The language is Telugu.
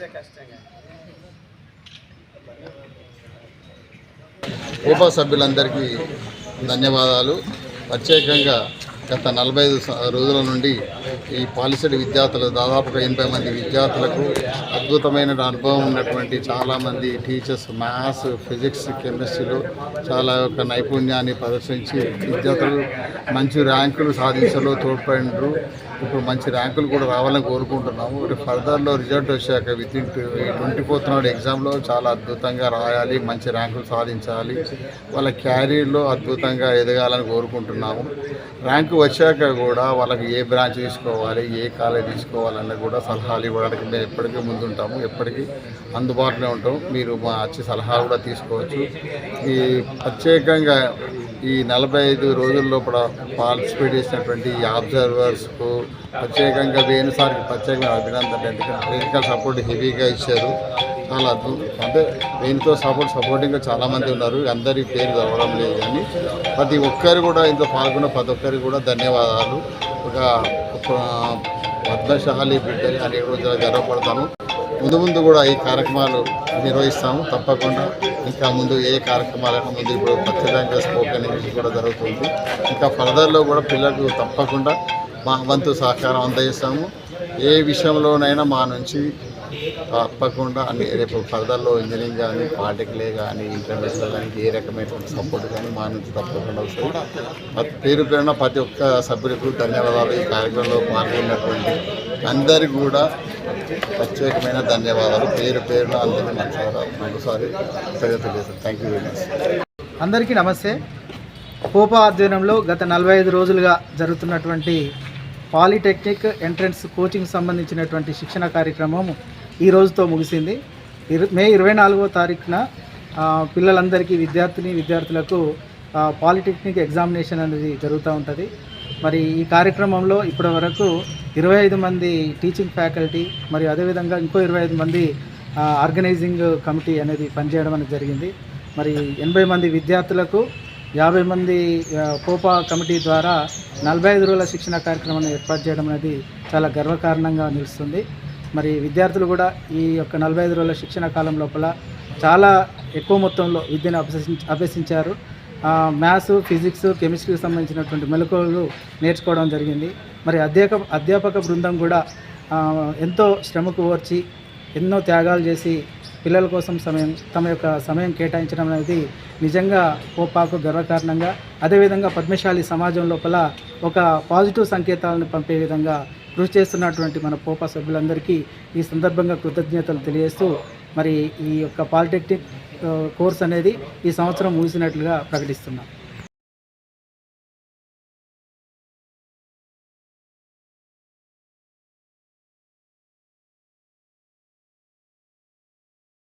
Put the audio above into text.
ఇదే ఉప సభ్యులందరికీ ధన్యవాదాలు. ప్రత్యేకంగా గత నలభై రోజుల నుండి ఈ పాలిసెడ్ విద్యార్థులు దాదాపుగా ఎనభై మంది విద్యార్థులకు అద్భుతమైన అనుభవం ఉన్నటువంటి చాలామంది టీచర్స్ మ్యాథ్స్ ఫిజిక్స్ కెమిస్ట్రీలో చాలా యొక్క నైపుణ్యాన్ని ప్రదర్శించి విద్యార్థులు మంచి ర్యాంకులు సాధించడంలో తోడ్పడినారు ఇప్పుడు మంచి ర్యాంకులు కూడా రావాలని కోరుకుంటున్నాము. ఫర్దర్లో రిజల్ట్ వచ్చాక విత్ ఇన్ ట్వంటీ ఫోర్త్ నాడు ఎగ్జామ్లో చాలా అద్భుతంగా రాయాలి మంచి ర్యాంకులు సాధించాలి. వాళ్ళ క్యారీర్లో అద్భుతంగా ఎదగాలని కోరుకుంటున్నాము. ర్యాంకు వచ్చాక కూడా వాళ్ళకి ఏ బ్రాంచ్ తీసుకోవాలి ఏ కాలేజ్ తీసుకోవాలన్న కూడా సలహాలు ఇవ్వడానికి మేము ఎప్పటికీ ముందుంటాము. ఎప్పటికీ అందుబాటులో ఉంటాం మీరు మా వచ్చి సలహా కూడా తీసుకోవచ్చు. ఈ ప్రత్యేకంగా ఈ నలభై ఐదు రోజుల లోపల పార్టిసిపేట్ చేసినటువంటి అబ్జర్వర్స్కు ప్రత్యేకంగా వేణు సార్కి ప్రత్యేకంగా అభినందనలు. ఎందుకంటే టెక్నికల్ సపోర్ట్ హెవీగా ఇచ్చారు. చాలా అద్భుతం. అంటే దీనితో సపోర్ట్ సపోర్టింగ్గా చాలామంది ఉన్నారు. అందరి పేరు చదవడం లేదు కానీ ప్రతి ఒక్కరు కూడా ఇందులో పాల్గొన్న ప్రతి ఒక్కరికి కూడా ధన్యవాదాలు. ఒక పద్మశాలి బిడ్డలు అని రోజు గర్వపడతాను. ముందు ముందు కూడా ఈ కార్యక్రమాలు నిర్వహిస్తాము. తప్పకుండా ఇంకా ముందు ఏ కార్యక్రమాలకు ముందు ఇప్పుడు ఖచ్చితంగా స్పోకెన్ ఇంగ్లీష్ కూడా జరుగుతుంది. ఇంకా ఫర్దర్లో కూడా పిల్లలకు తప్పకుండా మా వంతు సహకారం అందజేస్తాము. ఏ విషయంలోనైనా మా నుంచి తప్పకుండా అన్ని రేపు ఫర్దర్లో ఇంజనీరింగ్ కానీ పాలిటెక్లే కానీ ఇంటర్మీడియట్ కానీ ఏ రకమైనటువంటి సపోర్ట్ కానీ మా నుంచి తప్పకుండా వస్తుంది. పేరు పేరున ప్రతి ఒక్క సభ్యులకు ధన్యవాదాలు. ఈ కార్యక్రమంలో పాల్గొన్నటువంటి అందరికీ కూడా ప్రత్యేకమైన ధన్యవాదాలు. పేరు పేరున అందరికీ నమస్కారం మరోసారి థ్యాంక్ యూ వెరీ మచ్ అందరికీ నమస్తే. కోపా ఆధ్వర్యంలో గత నలభై ఐదు రోజులుగా జరుగుతున్నటువంటి పాలిటెక్నిక్ ఎంట్రన్స్ కోచింగ్ సంబంధించినటువంటి శిక్షణ కార్యక్రమం ఈ రోజుతో ముగిసింది. ఇరు మే ఇరవై నాలుగో తారీఖున పిల్లలందరికీ విద్యార్థిని విద్యార్థులకు పాలిటెక్నిక్ ఎగ్జామినేషన్ అనేది జరుగుతూ ఉంటుంది. మరి ఈ కార్యక్రమంలో ఇప్పటి వరకు ఇరవై ఐదు మంది టీచింగ్ ఫ్యాకల్టీ మరియు అదేవిధంగా ఇంకో ఇరవై ఐదు మంది ఆర్గనైజింగ్ కమిటీ అనేది పనిచేయడం అనేది జరిగింది. మరి ఎనభై మంది విద్యార్థులకు యాభై మంది కోపా కమిటీ ద్వారా నలభై ఐదు రోజుల శిక్షణ కార్యక్రమాన్ని ఏర్పాటు చేయడం అనేది చాలా గర్వకారణంగా నిలుస్తుంది. మరి విద్యార్థులు కూడా ఈ యొక్క నలభై ఐదు రోజుల శిక్షణ కాలం లోపల చాలా ఎక్కువ మొత్తంలో విద్యను అభ్యసించ అభ్యసించారు. మ్యాథ్స్ ఫిజిక్స్ కెమిస్ట్రీకి సంబంధించినటువంటి మెలకువలు నేర్చుకోవడం జరిగింది. మరి అధ్యాపక అధ్యాపక బృందం కూడా ఎంతో శ్రమకు ఓర్చి ఎన్నో త్యాగాలు చేసి పిల్లల కోసం సమయం తమ యొక్క సమయం కేటాయించడం అనేది నిజంగా పోపాకు గర్వకారణంగా అదేవిధంగా పద్మశాలి సమాజం లోపల ఒక పాజిటివ్ సంకేతాలను పంపే విధంగా కృషి చేస్తున్నటువంటి మన పోపా సభ్యులందరికీ ఈ సందర్భంగా కృతజ్ఞతలు తెలియజేస్తూ మరి ఈ యొక్క పాలిటెక్నిక్ కోర్స్ అనేది ఈ సంవత్సరం ముగిసినట్లుగా ప్రకటిస్తున్నాం.